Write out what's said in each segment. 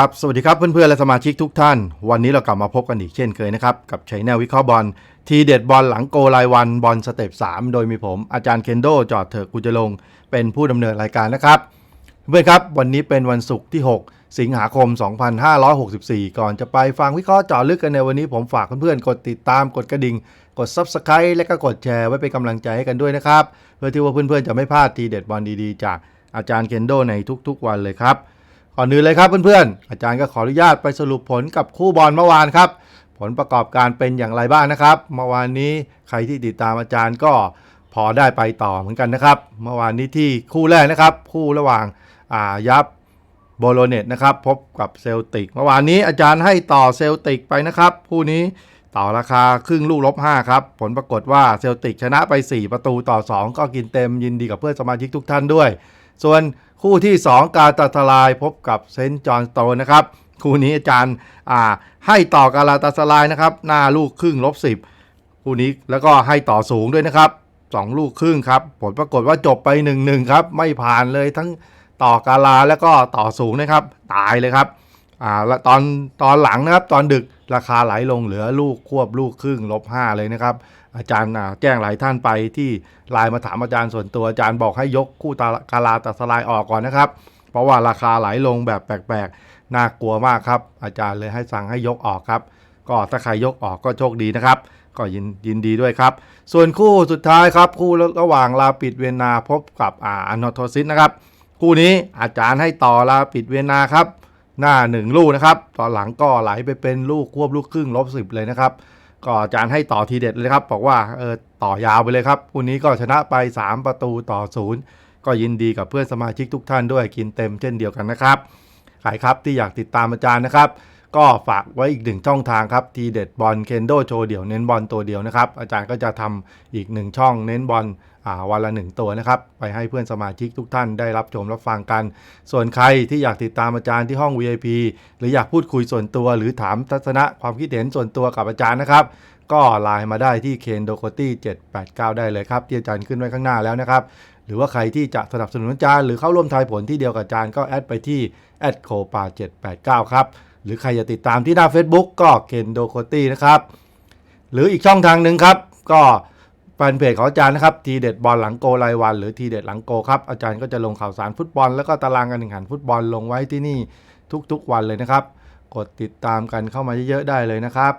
ครับ สวัสดีครับเพื่อนๆ และสมาชิกทุกท่าน วันนี้เรากลับมาพบกันอีกเช่นเคยนะครับ กับชัยแนววิเคราะห์บอล ทีเด็ดบอลหลังโกรายวันบอลสเต็ป3 โดยมีผมอาจารย์เคนโดจอดเถอะกุจลง เป็นผู้ดำเนินรายการนะครับ เพื่อนๆครับ วันนี้เป็นวันศุกร์ที่ 6 สิงหาคม 2564 ก่อนจะไปฟังวิเคราะห์เจาะลึกกันในวันนี้ผมฝากเพื่อนๆ กดติดตามกดกระดิ่ง กด Subscribe และก็กดแชร์ไว้เป็นกำลังใจให้กันด้วยนะครับเพื่อที่ว่าเพื่อนๆจะไม่พลาดทีเด็ดบอลดีๆ จากอาจารย์เคนโดในทุกๆ วันเลยครับ ก่อนอื่นเลยครับเพื่อนๆ อาจารย์ก็ขออนุญาตไปสรุปผลกับคู่บอลเมื่อวานครับ ผลประกอบการเป็นอย่างไรบ้างนะครับ เมื่อวานนี้ใครที่ติดตามอาจารย์ก็พอได้ไปต่อเหมือนกันนะครับ เมื่อวานนี้ที่คู่แรกนะครับ คู่ระหว่างอ่ายับโบโลเนตนะครับ พบกับเซลติก เมื่อวานนี้อาจารย์ให้ต่อเซลติกไปนะครับ คู่นี้ ต่อราคาครึ่งลูกลบ 5 ครับ ผลปรากฏว่าเซลติกชนะไป 4 ประตูต่อ 2 ก็กินเต็มยินดีกับเพื่อนสมาชิกทุกท่านด้วย ส่วนคู่ที่ 2 การตัดทลายพบกับเซนต์จอห์นสโตนนะครับ คู่นี้อาจารย์ให้ต่อการาตาสลายนะครับ หน้าลูกครึ่งลบ 10 คู่นี้แล้วก็ให้ต่อสูงด้วยนะครับ 2 ลูกครึ่งครับ ผลปรากฏว่าจบไป 1-1 ครับ ไม่ผ่านเลยทั้งต่อกาลาแล้วก็ต่อสูงนะครับ ตายเลยครับอ่าตอนตอนหลังนะครับตอนดึก ราคาไหลลงเหลือลูกควบลูกครึ่งลบ5เลยนะครับ อาจารย์แจ้งหลายท่านไปที่ไลน์มาถามอาจารย์ส่วนตัวอาจารย์บอกให้ยกคู่ตากาลาตัดสลายออกก่อนนะครับ เพราะว่าราคาไหลลงแบบแปลกๆน่ากลัวมากครับ อาจารย์เลยให้สั่งให้ยกออกครับ ก็ถ้าใครยกออกก็โชคดีนะครับ ก็ยินยินดีด้วยครับ ส่วนคู่สุดท้ายครับคู่ระหว่างลาปิดเวียนนาพบกับอาอานอโทซิสนะครับคู่นี้อาจารย์ให้ต่อลาปิดเวียนนาครับ หน้าหนึ่งลูกนะครับ ตอนหลังก็ไหลไปเป็นลูกควบลูกครึ่งลบสิบเลยนะครับ ก็อาจารย์ให้ต่อทีเด็ดเลยครับ บอกว่าเออต่อยาวไปเลยครับคู่นี้ก็ชนะไป 3 ประตูต่อศูนย์ก็ยินดีกับเพื่อนสมาชิกทุกท่านด้วยกินเต็มเช่นเดียวกันนะครับใครครับที่อยากติดตามอาจารย์นะครับ ก็ฝากไว้อีกหนึ่งช่องทางครับทีเด็ดบอลเคนโดโชว์เดี่ยวเน้นบอลตัวเดียวนะครับอาจารย์ก็จะทำอีกหนึ่งช่องเน้นบอล วันละหนึ่งตัวนะครับ ไปให้เพื่อนสมาชิกทุกท่านได้รับชมรับฟังกัน ส่วนใครที่อยากติดตามอาจารย์ที่ห้อง VIP หรืออยากพูดคุยส่วนตัวหรือถามทัศนะความคิดเห็นส่วนตัวกับอาจารย์นะครับ ก็ไลน์มาได้ที่เคนโดโคตี้789 ได้เลยครับ ที่อาจารย์ขึ้นไว้ข้างหน้าแล้วนะครับหรือว่าใครที่จะสนับสนุนอาจารย์หรือเข้าร่วมทายผลที่เดียวกับอาจารย์ก็แอดไปที่แอดโคปา789 ครับ หรือใครจะติดตามที่หน้า Facebook ก็เคนโดโคตี้นะครับ หรืออีกช่องทางหนึ่งครับ ก็ แฟนเพจของอาจารย์นะครับทีเด็ดบอลหลังโกรายวัน หรือทีเด็ดหลังโกครับอาจารย์ก็จะลงข่าวสารฟุตบอล แล้วก็ตารางการแข่งขันฟุตบอลลงไว้ที่นี่ทุกๆวันเลยนะครับ กดติดตามกันเข้ามาเยอะๆได้เลยนะครับ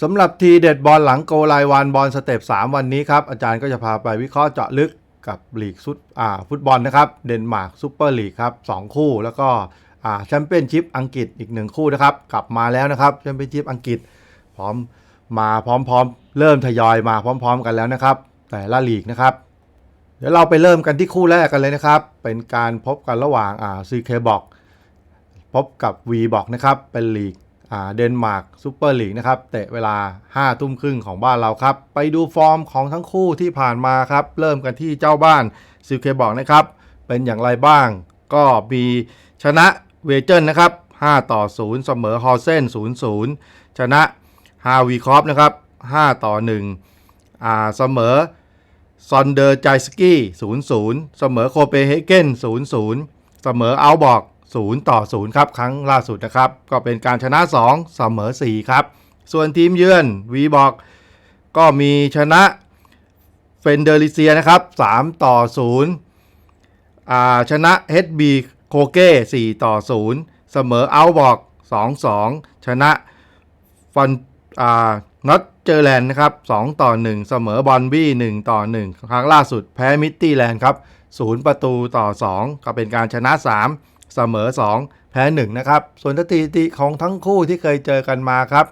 สำหรับทีเด็ดบอลหลังโกรายวันบอลสเต็ป3วันนี้ครับอาจารย์ก็จะพาไปวิเคราะห์เจาะลึกกับลีกซุดฟุตบอลนะครับเดนมาร์กซูเปอร์ลีกครับสองคู่แล้วก็แชมเปี้ยนชิพอังกฤษอีกหนึ่งคู่นะครับกลับมาแล้วนะครับแชมเปี้ยนชิพอังกฤษพร้อม มาพร้อมๆ เริ่มทยอยมาพร้อม ๆ กันแล้วนะครับ แต่ละลีกนะครับ เดี๋ยวเราไปเริ่มกันที่คู่แรกกันเลยนะครับ เป็นการพบกันระหว่างอ่าซีเคบอกพบกับ V บอกนะครับเป็นลีกอ่าเดนมาร์กซูเปอร์ลีกนะครับเตะเวลา5ทุ่มครึ่งของบ้านเราครับ ไปดูฟอร์มของทั้งคู่ที่ผ่านมาครับ เริ่มกันที่เจ้าบ้านซีเคบอกนะครับ เป็นอย่างไรบ้าง ก็มีชนะเวเจนนะครับ5ต่อ 0 เสมอฮอเซน0-0 ชนะ ฮาวีคอฟนะครับ 5 ต่อ1อ่าเสมอซอนเดอร์ไจสกี้0-0 เสมอโคเปเฮเกน0-0 เสมออัลบอก0 ต่อ 0 ครับ ครั้งล่าสุดนะครับ ก็เป็นการชนะ 2 เสมอ 4 ครับ ส่วนทีมเยือนวีบอกก็มีชนะเฟนเดอริเซียนะครับ 3 ต่อ 0 อ่า ชนะ HB โคเก้ 4 ต่อ 0 เสมอเอัลบอก 2-2 ชนะฟัน อ่าน็อตเจอแลนด์นะครับ2ต่อ 1 เสมอบอลบี้1ต่อ 1 ครั้งล่าสุดแพ้มิตตี้แลนด์ครับ0ประตูต่อ 2 ก็เป็นการชนะ 3 เสมอ 2 แพ้1นะครับส่วนสถิติของทั้งคู่ที่เคยเจอกันมาครับ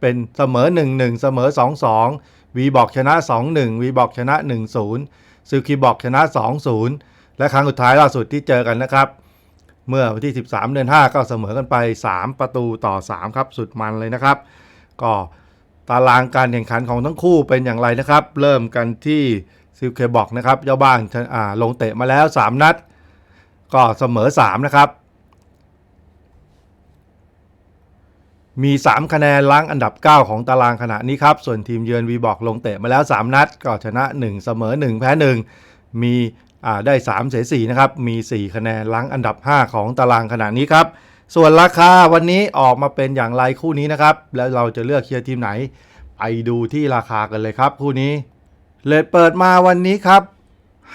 เป็นเสมอ 1-1 เสมอ 2-2 วีบอกชนะ 2-1 วีบอกชนะ 1-0ซูคิบอกชนะ 2-0 และครั้งสุดท้ายล่าสุดที่เจอกันนะครับเมื่อวันที่ 13 เดือน 5 ก็เสมอกันไป 3 ประตูต่อ 3 ครับ สุดมันเลยนะครับ ก็ตารางการแข่งขันของทั้งคู่เป็นอย่างไรนะครับ เริ่มกันที่ซิลเคบอกนะครับเจ้าบ้านาลงเตะมาแล้ว 3 นัด ก็เสมอ 3 นะครับ มี 3 คะแนนล้างอันดับ 9 ของตารางขณะนี้ครับ ส่วนทีมเยือนวีบอกลงเตะมาแล้ว 3 นัด ก็ชนะ 1 เสมอ 1 แพ้ 1 มีได้ 3 เสีย4นะครับ มี 4 คะแนนล้างอันดับ 5 ของตารางขณะนี้ครับ ส่วนราคาวันนี้ออกมาเป็นอย่างไรคู่นี้นะครับ แล้วเราจะเลือกเชียร์ทีมไหน ไปดูที่ราคากันเลยครับ คู่นี้เลทเปิดมาวันนี้ครับ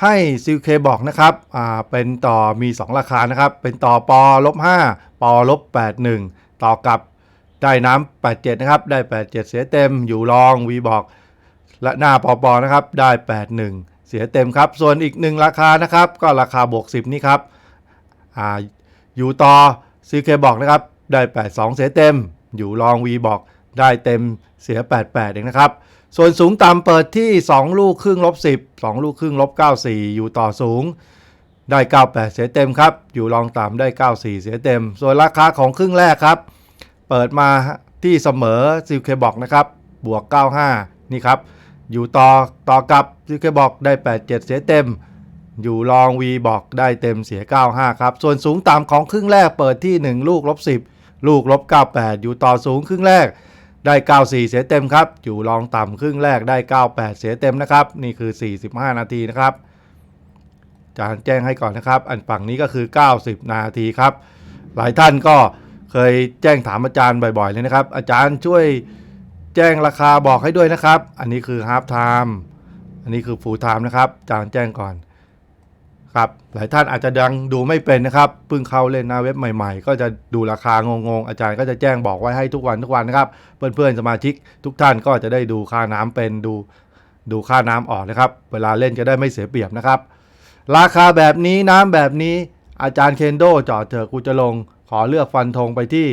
ให้ซิลเคบอกนะครับอ่าเป็นต่อมี 2 ราคานะครับ เป็นต่อปอลบ5ปอลบ81 ต่อกับได้น้ำ87 นะครับ ได้ 87 เสียเต็มอยู่รองวีบอก และหน้าปอปอนะครับ ได้ 81 เสียเต็มครับ ส่วนอีกหนึ่งราคานะครับ ก็ราคาบวก 10 นี่ครับอ่าอยู่ต่อ ซีเคบอกนะครับได้ 82 เสียเต็ม อยู่รองวีบอกได้เต็มเสีย 88 เองนะครับ ส่วนสูงต่ำเปิดที่ 2 ลูกครึ่งลบ 10 2 ลูกครึ่งลบ 94 อยู่ต่อสูง ได้ 98 เสียเต็มครับ อยู่รองต่ำได้ 94 เสียเต็ม ส่วนราคาของครึ่งแรกครับ เปิดมาที่เสมอซิลเคบอกนะครับ บวก 95 นี่ครับ อยู่ต่อต่อกับซิลเคบอกได้ 87 เสียเต็ม อยู่รองวีบอกได้เต็มเสีย 95 ครับ ส่วนสูงต่ำของครึ่งแรกเปิดที่ 1 ลูกลบ 10 ลูกลบ 98 อยู่ต่อสูงครึ่งแรกได้ 94 เสียเต็มครับ อยู่รองต่ำครึ่งแรกได้ 98 เสียเต็มนะครับ นี่คือ 45 นาทีนะครับจานแจ้งให้ก่อนนะครับ อันฝั่งนี้ก็คือ 90 นาทีครับ หลายท่านก็เคยแจ้งถามอาจารย์บ่อยๆเลยนะครับ อาจารย์ช่วยแจ้งราคาบอกให้ด้วยนะครับ อันนี้คือ half time อันนี้คือ full time นะครับอาจารย์แจ้งก่อน ครับหลายท่านอาจจะยังดูไม่เป็นนะครับเพิ่งเข้าเล่นหน้าเว็บใหม่ๆ ก็จะดูราคางงๆ อาจารย์ก็จะแจ้งบอกไว้ให้ทุกวันทุกวันนะครับ เพื่อนๆสมาชิกทุกท่านก็จะได้ดูค่าน้ำเป็นดู ดูค่าน้ำออกนะครับ เวลาเล่นจะได้ไม่เสียเปรียบนะครับ ราคาแบบนี้น้ำแบบนี้อาจารย์เคนโดจอดเถอะกูจะลงขอเลือกฟันธงไปที่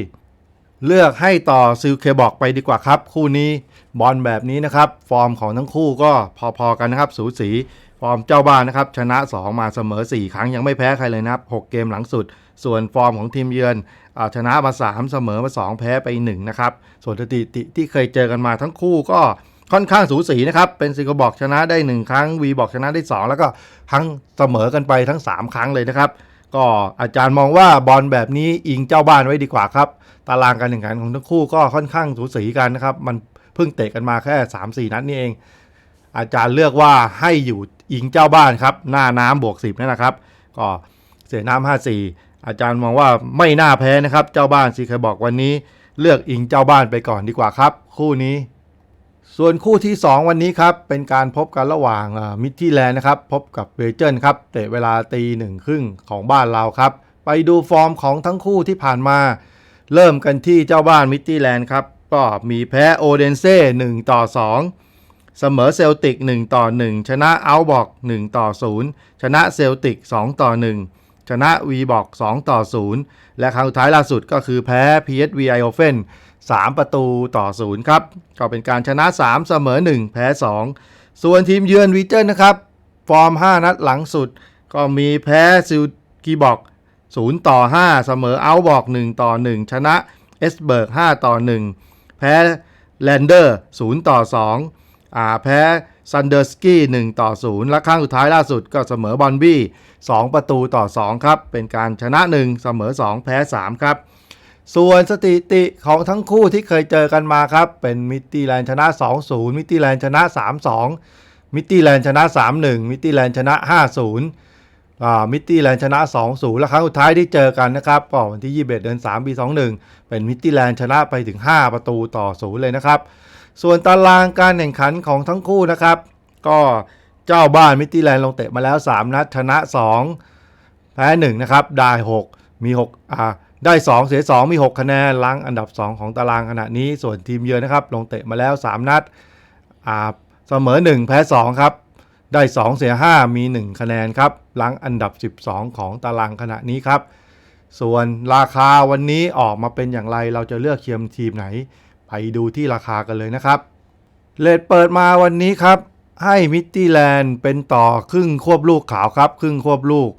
เลือกให้ต่อซิลเคบอกไปดีกว่าครับ คู่นี้บอลแบบนี้นะครับ ฟอร์มของทั้งคู่ก็พอๆกันนะครับสูสี ฟอร์มเจ้าบ้านนะครับชนะ 2 มาเสมอ 4 ครั้งยังไม่แพ้ใครเลยนะครับ 6 เกมหลังสุด ส่วนฟอร์มของทีมเยือนอชนะมา 3 เสมอมา 2 แพ้ไป1นะครับส่วนสถิติที่เคยเจอกันมาทั้งคู่ก็ค่อนข้างสูสีนะครับ เป็นซิลเคบอกชนะได้ 1 ครั้งวีบอกชนะได้ 2 แล้วก็ทั้งเสมอกันไปทั้ง 3 ครั้งเลยนะครับ ก็อาจารย์มองว่าบอลแบบนี้อิงเจ้าบ้านไว้ดีกว่าครับ ตารางการแข่งขันของทั้งคู่ก็ค่อนข้างสูสีกันนะครับ มันเพิ่งเตะกันมาแค่ 3-4 นัดนี่เอง อาจารย์เลือกว่าให้อยู่อิงเจ้าบ้านครับ หน้าน้ำบวก10นั่นแหละครับ ก็เสียน้ำ5-4 อาจารย์มองว่าไม่น่าแพ้นะครับ เจ้าบ้านซีเคยบอกวันนี้ เลือกอิงเจ้าบ้านไปก่อนดีกว่าครับ คู่นี้ ส่วนคู่ที่ 2 วันนี้ครับ เป็นการพบกันระหว่างมิตที่แลนด์นะครับ พบกับเวเจนครับ เตะเวลาตีหนึ่งครึ่งของบ้านเราครับ ไปดูฟอร์มของทั้งคู่ที่ผ่านมา เริ่มกันที่เจ้าบ้านมิตตี้แลนด์ครับ ก็มีแพ้โอเดนเซ่1ต่อ 2 เสมอเซลติก 1 ต่อ 1 ชนะอัลบอก 1 ต่อ 0 ชนะเซลติก 2 ต่อ 1 ชนะวีบอก 2 ต่อ 0 และครั้งสุดท้ายล่าสุดก็คือแพ้ PSV i o f e n 3 ประตูต่อ 0 ครับ ก็เป็นการชนะ 3 เสมอ 1 แพ้ 2 ส่วนทีมเยือนวีเจนนะครับ ฟอร์ม 5 นัดหลังสุด ก็มีแพ้ซิลกีบอก 0 ต่อ 5 เสมอเอาบอก 1 ต่อ 1 ชนะเอสเบิร์ก 5 ต่อ 1 แพ้แลนเดอร์ 0 ต่อ2อ่า แพ้ซันเดอร์สกี้1ต่อ 0 และครั้งสุดท้ายล่าสุดก็เสมอบอลบี้2ประตูต่อ 2 ครับ เป็นการชนะ 1 เสมอ 2 แพ้ 3 ครับ ส่วนสถิติของทั้งคู่ที่เคยเจอกันมาครับ เป็นมิตตี้แลนชนะ 2-0 มิตตี้แลนชนะ 3-2 มิตตี้แลนชนะ 3-1 มิตตี้แลนชนะ 5-0มิตตี้แลนชนะ 2-0 และครั้งสุดท้ายที่เจอกันนะครับก็วันที่ 21 เดือน3ปี 21 เป็นมิตตี้แลนชนะไปถึง 5 ประตูต่อ 0 เลยนะครับ ส่วนตารางการแข่งขันของทั้งคู่นะครับ ก็เจ้าบ้านมิติแลนด์ลงเตะมาแล้ว 3 นัดชนะ 2 แพ้ 1 นะครับ ได้6มี6อ่าได้ 2 เสีย 2 มี 6 คะแนนล้างอันดับ 2 ของตารางขณะนี้ ส่วนทีมเยือนนะครับ ลงเตะมาแล้ว 3 นัดอ่าเสมอ 1 แพ้ 2 ครับ ได้ 2 เสีย 5 มี 1 คะแนนครับล้างอันดับ 12 ของตารางขณะนี้ครับ ส่วนราคาวันนี้ออกมาเป็นอย่างไรเราจะเลือกเชียร์ทีมไหน ไปดูที่ราคากันเลยนะครับเลทเปิดมาวันนี้ครับ ให้มิตตี้แลนด์เป็นต่อครึ่งควบลูกขาวครับ ครึ่งควบลูก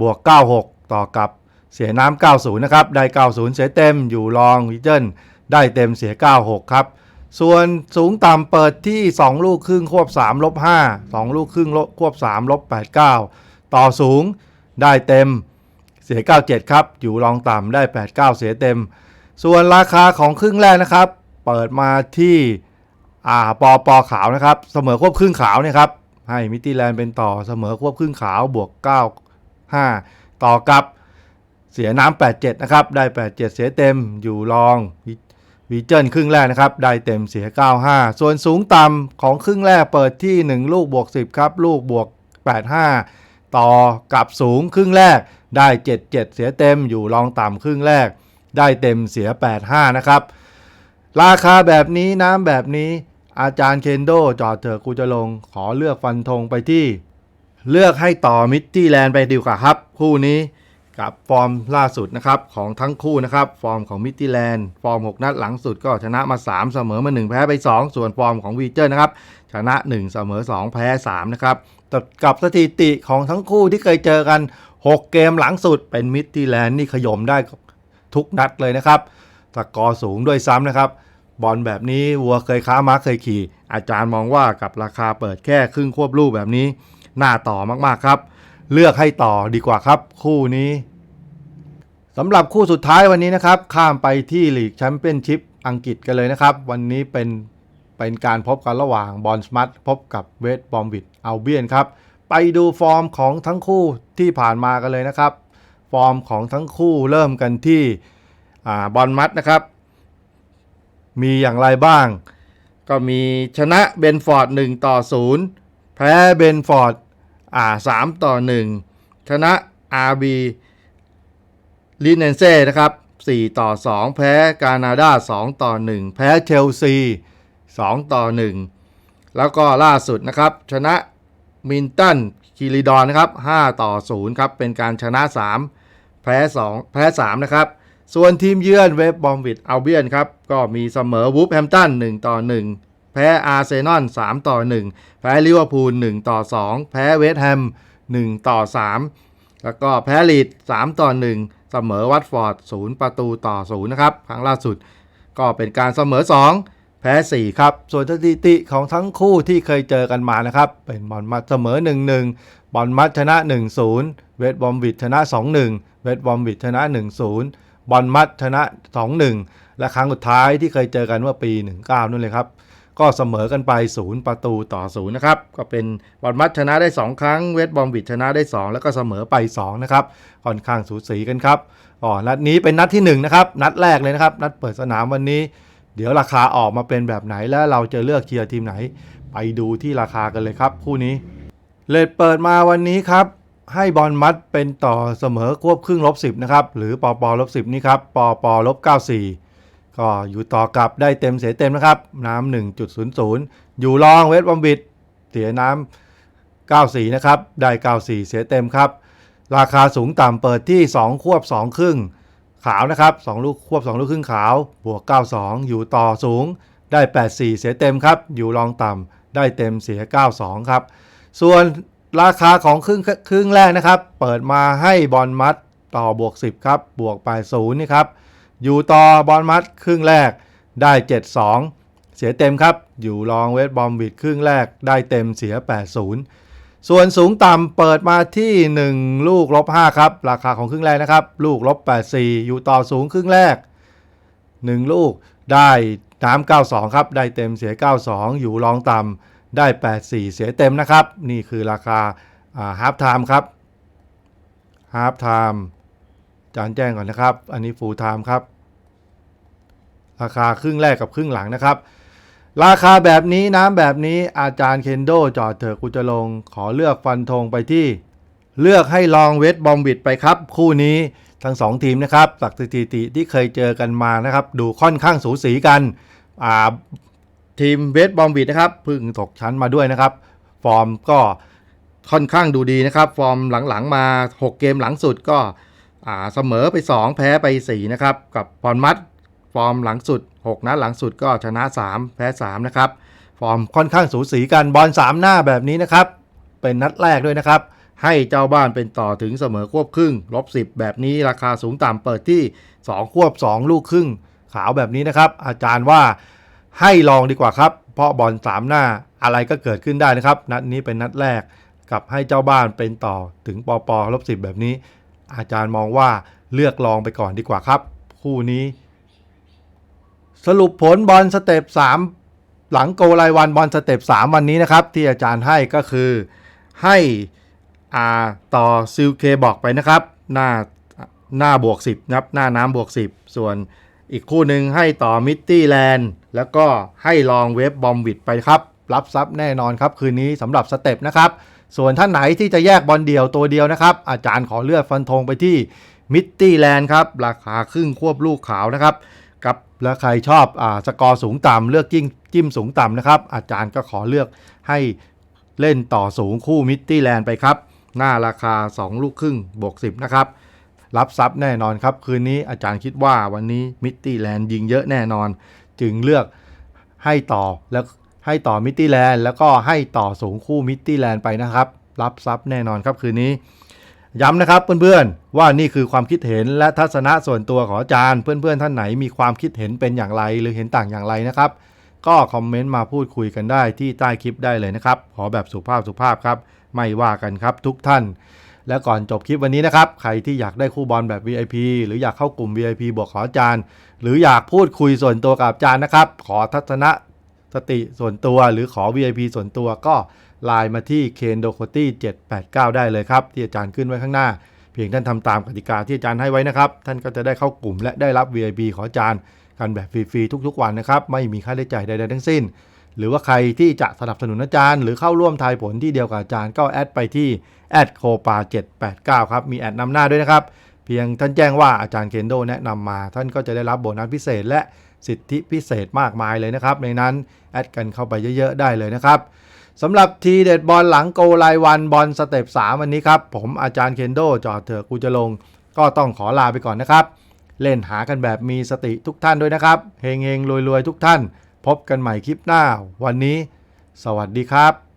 บวก 96 ต่อกับเสียน้ำ90 นะครับ ได้ 90 เสียเต็มอยู่รองวิเจนได้เต็มเสีย 96 ครับ ส่วนสูงต่ำเปิดที่ 2 ลูกครึ่งควบ3ลบ5 2 ลูกครึ่งลบควบ3ลบ89 ต่อสูงได้เต็มเสีย 97 ครับ อยู่รองต่ำได้ 89 เสียเต็ม ส่วนราคาของครึ่งแรกนะครับ เปิดมาที่อ่าปอปอขาวนะครับ เสมอควบครึ่งขาวเนี่ยครับ ให้มิตตี้แลนด์เป็นต่อเสมอควบครึ่งขาวบวก 9 5 ต่อกับเสียน้ำ87 นะครับ ได้ 87 เสียเต็มอยู่รองวีเจิลครึ่งแรกนะครับ ได้เต็มเสีย 95 ส่วนสูงต่ำของครึ่งแรกเปิดที่ 1 ลูกบวก 10 ครับ ลูกบวก 85 ต่อกับสูงครึ่งแรก ได้ 77 เสียเต็มอยู่รองต่ำครึ่งแรก ได้เต็มเสีย 85 นะครับ ราคาแบบนี้น้ำแบบนี้ อาจารย์เคนโดจอดเถอะกูจะลง ขอเลือกฟันธงไปที่ เลือกให้ต่อมิตตี้แลนด์ไปดีกว่าครับ คู่นี้กับฟอร์มล่าสุดนะครับของทั้งคู่นะครับ ฟอร์มของมิตตี้แลนด์ฟอร์ม 6 นัดหลังสุดก็ชนะมา 3 เสมอมา 1 แพ้ไป 2 ส่วนฟอร์มของวีเจอร์นะครับ ชนะ 1 เสมอ 2 แพ้ 3 นะครับแต่กับสถิติของทั้งคู่ที่เคยเจอกัน 6 เกมหลังสุดเป็นมิตตี้แลนด์นี่ขย่มได้ทุกนัดเลยนะครับ สกอร์สูงด้วยซ้ำนะครับ บอลแบบนี้วัวเคยค้าม้าเคยขี่ อาจารย์มองว่ากับราคาเปิดแค่ครึ่งควบลูกแบบนี้น่าต่อมากๆครับ เลือกให้ต่อดีกว่าครับ คู่นี้สำหรับคู่สุดท้ายวันนี้นะครับ ข้ามไปที่ลีกแชมเปี้ยนชิพอังกฤษกันเลยนะครับ วันนี้เป็นเป็นการพบกันระหว่างบอลสมัตพบกับเวสต์บอมวิดเอัลเบียนครับไปดูฟอร์มของทั้งคู่ที่ผ่านมากันเลยนะครับ ฟอร์มของทั้งคู่เริ่มกันที่ บอลมัดนะครับ มีอย่างไรบ้าง ก็มีชนะเบนฟอร์ด 1 ต่อ 0 แพ้เบนฟอร์ดอ่า3ต่อ 1 ชนะ RB ลิเนนเซ่นะครับ 4 ต่อ 2 แพ้กานาดา2 ต่อ 1 แพ้เชลซี 2 ต่อ 1 แล้วก็ล่าสุดนะครับ ชนะมินตันคิริดอนนะครับ 5 ต่อ 0 ครับ เป็นการชนะ 3 แพ้ 2 แพ้ 3 นะครับ ส่วนทีมเยือนเวฟบอมวิดอัลเบียนครับ ก็มีเสมอวูฟแฮมตัน1ต่อ 1 แพ้อาร์เซนอล3ต่อ 1 แพ้ลิเวอร์พูล1ต่อ 2 แพ้เวสต์แฮม1ต่อ 3 แล้วก็แพ้ลีด3ต่อ 1 เสมอวัตฟอร์ด0ประตูต่อ 0 นะครับ ครั้งล่าสุดก็เป็นการเสมอ 2แพ้4ครับ ส่วนสถิติของทั้งคู่ที่เคยเจอกันมานะครับ เป็นบอลมัดเสมอ 1-1 บอลมัดชนะ 1-0 เวสต์บอมวิดชนะ 2-1 เวสบอมวิดชนะ 1-0 บอลมัดชนะ 2-1 และครั้งสุดท้ายที่เคยเจอกันเมื่อปี 19นั่นเลยครับ ก็เสมอกันไป 0 ประตูต่อ 0 นะครับ ก็เป็นบอลมัดชนะได้ 2 ครั้งเวสบอมวิดชนะได้ 2 แล้วก็เสมอไป 2 นะครับค่อนข้างสูสีกันครับอ๋อนัดนี้เป็นนัดที่1นะครับนัดแรกเลยนะครับ นัดเปิดสนามวันนี้ เดี๋ยวราคาออกมาเป็นแบบไหนแล้วเราจะเลือกเชียร์ทีมไหน ไปดูที่ราคากันเลยครับ คู่นี้เลทเปิดมาวันนี้ครับ ให้บอลมัดเป็นต่อเสมอควบครึ่งลบ10นะครับหรือปอปอลบ10นี่ครับปอปอลบ94 ก็อยู่ต่อกับได้เต็มเสียเต็มนะครับ น้ำ1.00 อยู่รองเวสบอมบิดเสียน้ำ94 นะครับ ได้ 94 เสียเต็มครับ ราคาสูงต่ำเปิดที่ 2 ควบ 2 ครึ่ง ขาวนะครับ 2 ลูกควบ 2 ลูกครึ่งขาว บวก 92 อยู่ต่อสูง ได้ 84 เสียเต็มครับ อยู่รองต่ำได้เต็มเสีย 92 ครับ ส่วน ราคาของครึ่งครึ่งแรกนะครับ เปิดมาให้บอลมัดต่อบวก 10 ครับ บวกไป0นี่ครับ อยู่ต่อบอลมัดครึ่งแรกได้ 7-2 เสียเต็มครับ อยู่รองเวสบอมวิดครึ่งแรกได้เต็มเสีย 80 ส่วนสูงต่ำเปิดมาที่ 1 ลูกลบ5ครับ ราคาของครึ่งแรกนะครับ ลูกลบ84 อยู่ต่อสูงครึ่งแรก 1 ลูกได้น้ำ92 ครับ ได้เต็มเสีย 92 อยู่รองต่ำ ได้ 84 เสียเต็มนะครับ นี่คือราคาฮาร์ฟไทม์ครับฮาร์ฟไทม์จานแจ้งก่อนนะครับ อันนี้ฟูลไทม์ครับ ราคาครึ่งแรกกับครึ่งหลังนะครับ ราคาแบบนี้น้ำแบบนี้อาจารย์เคนโดจอดเถอะกูจะลง ขอเลือกฟันธงไปที่ เลือกให้ลองเวทบอมบิดไปครับ คู่นี้ทั้ง 2 ทีมนะครับจากสถิติที่เคยเจอกันมานะครับ ดูค่อนข้างสูสีกันอ่า ทีมเวทบอมบิดนะครับเพิ่งตกชั้นมาด้วยนะครับ ฟอร์มก็ค่อนข้างดูดีนะครับ ฟอร์มหลังๆมา 6 เกมหลังสุดก็อ่าเสมอไป 2 แพ้ไป 4 นะครับ กับพรมัดฟอร์มหลังสุด 6นัดหลังสุดก็ชนะ 3 แพ้ 3 นะครับ ฟอร์มค่อนข้างสูสีกันบอล3 หน้าแบบนี้นะครับ เป็นนัดแรกด้วยนะครับ ให้เจ้าบ้านเป็นต่อถึงเสมอควบครึ่งลบ10 แบบนี้ราคาสูงต่ำเปิดที่ 2 ควบ 2 ลูกครึ่งขาวแบบนี้นะครับ อาจารย์ว่า ให้ลองดีกว่าครับ เพราะบอล3หน้าอะไรก็เกิดขึ้นได้นะครับ นัดนี้เป็นนัดแรกกับให้เจ้าบ้านเป็นต่อถึงปอปอลบ10แบบนี้ อาจารย์มองว่าเลือกลองไปก่อนดีกว่าครับ คู่นี้ สรุปผลบอลสเต็ป3 หลังโกรายวันบอลสเต็ป3 วันนี้นะครับ ที่อาจารย์ให้ก็คือให้อาต่อซิลเคบอกไปนะครับ หน้าหน้าบวก 10นะครับหน้าน้ำบวก 10 ส่วนอีกคู่หนึ่งให้ต่อมิตตี้แลนด์ แล้วก็ให้ลองเวฟบบอมวิดไปครับ รับทรัพย์แน่นอนครับ คืนนี้สำหรับสเต็ปนะครับ ส่วนท่านไหนที่จะแยกบอลเดี่ยวตัวเดียวนะครับ อาจารย์ขอเลือกฟันธงไปที่มิตตี้แลนด์ครับ ราคาครึ่งควบลูกขาวนะครับกับแล้วใครชอบอาสกอร์สูงต่ำเลือกจิ้มจิ้มสูงต่ำนะครับ อาจารย์ก็ขอเลือกให้เล่นต่อสูงคู่มิตตี้แลนด์ไปครับ หน้าราคา 2 ลูกครึ่งบวก 10 นะครับ รับทรัพย์แน่นอนครับ คืนนี้อาจารย์คิดว่าวันนี้มิตตี้แลนด์ยิงเยอะแน่นอน จึงเลือกให้ต่อแล้วให้ต่อมิตตี้แลนด์แล้วก็ให้ต่อสูงคู่มิตตี้แลนด์ไปนะครับ รับทรัพย์แน่นอนครับคืนนี้ ย้ำนะครับเพื่อนๆ ว่านี่คือความคิดเห็นและทัศนะส่วนตัวของอาจารย์ เพื่อนๆ ท่านไหนมีความคิดเห็นเป็นอย่างไรหรือเห็นต่างอย่างไรนะครับ ก็คอมเมนต์มาพูดคุยกันได้ที่ใต้คลิปได้เลยนะครับ ขอแบบสุภาพสุภาพครับ ไม่ว่ากันครับทุกท่าน และก่อนจบคลิปวันนี้นะครับ ใครที่อยากได้คู่บอลแบบ VIP หรืออยากเข้ากลุ่ม VIP บวกขออาจารย์ หรืออยากพูดคุยส่วนตัวกับอาจารย์นะครับ ขอทัศนะสติส่วนตัวหรือขอ VIP ส่วนตัวก็ไลน์มาที่ k e n d o k o t y 789 ได้เลยครับ ที่อาจารย์ขึ้นไว้ข้างหน้า เพียงท่านทำตามกติกาที่อาจารย์ให้ไว้นะครับ ท่านก็จะได้เข้ากลุ่มและได้รับ VIP ขออาจารย์ กันแบบฟรีๆทุกๆ วันนะครับ ไม่มีค่าใช้จ่ายใดๆทั้งสิ้น หรือว่าใครที่จะสนับสนุนอาจารย์ หรือเข้าร่วมทายผลที่เดียวกับอาจารย์ก็แอดไปที่แอดโคปา789ครับ มีแอดนำหน้าด้วยนะครับ เพียงท่านแจ้งว่าอาจารย์เคนโดแนะนำมา ท่านก็จะได้รับโบนัสพิเศษ และสิทธิพิเศษมากมายเลยนะครับ ในนั้นแอดกันเข้าไปเยอะๆได้เลยนะครับสำหรับทีเด็ดบอลหลังโกรายวันบอลสเต็ป3วันนี้ครับ ผมอาจารย์เคนโดจอดเถอะกูจะลง ก็ต้องขอลาไปก่อนนะครับ เล่นหากันแบบมีสติทุกท่านด้วยนะครับเฮงๆรวยๆทุกท่าน พบกันใหม่คลิปหน้า วันนี้ สวัสดีครับ